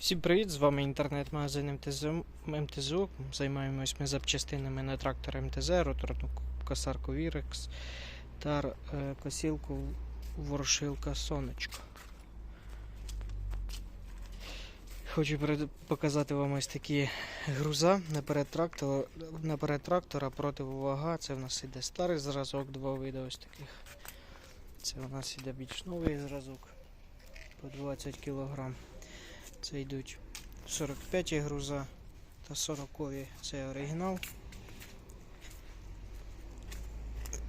Всім привіт! З вами інтернет-магазин МТЗ, МТЗО. Займаємось ми запчастинами на трактор МТЗ, роторну косарку Вірекс та е, косілку Ворошилка Сонечко. Хочу показати вам ось такі груза наперед трактора, наперед трактора противовага. Це в нас іде старий зразок, два види ось таких. Це у нас іде більш новий зразок по 20 кг. Це йдуть 45 груза та 40 це оригінал.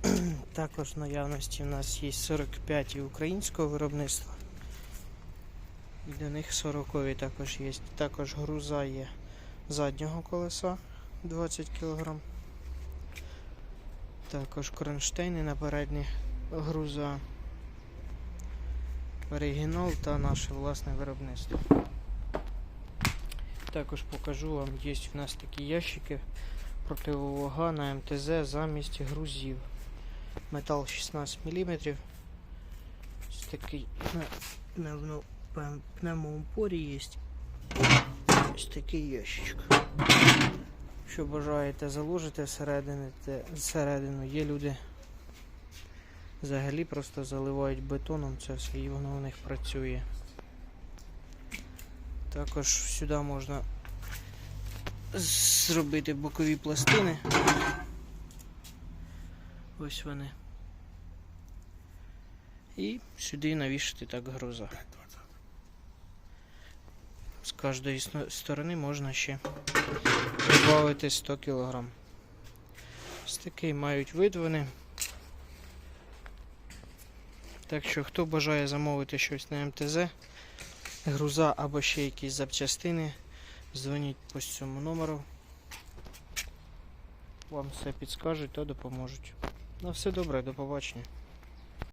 Також в наявності в нас є 45 українського виробництва. І до них 40 також є. Також груза є заднього колеса 20 кг. Також кронштейни на передні груза. Оригінал та наше власне виробництво. Також покажу вам, є в нас такі ящики противовага на МТЗ замість грузів. Метал 16 мм. Ось такий на, пневмоупорі є. Ось такий ящик. Якщо бажаєте заложити всередину, є люди взагалі просто заливають бетоном це все і воно у них працює. Також сюди можна зробити бокові пластини. Ось вони. І сюди навішати так груза. З кожної сторони можна ще додати 100 кг. Ось такий мають вид вони. Так що, хто бажає замовити щось на МТЗ, груза або ще якісь запчастини, дзвоніть по цьому номеру. Вам все підскажуть та допоможуть. На все добре, до побачення.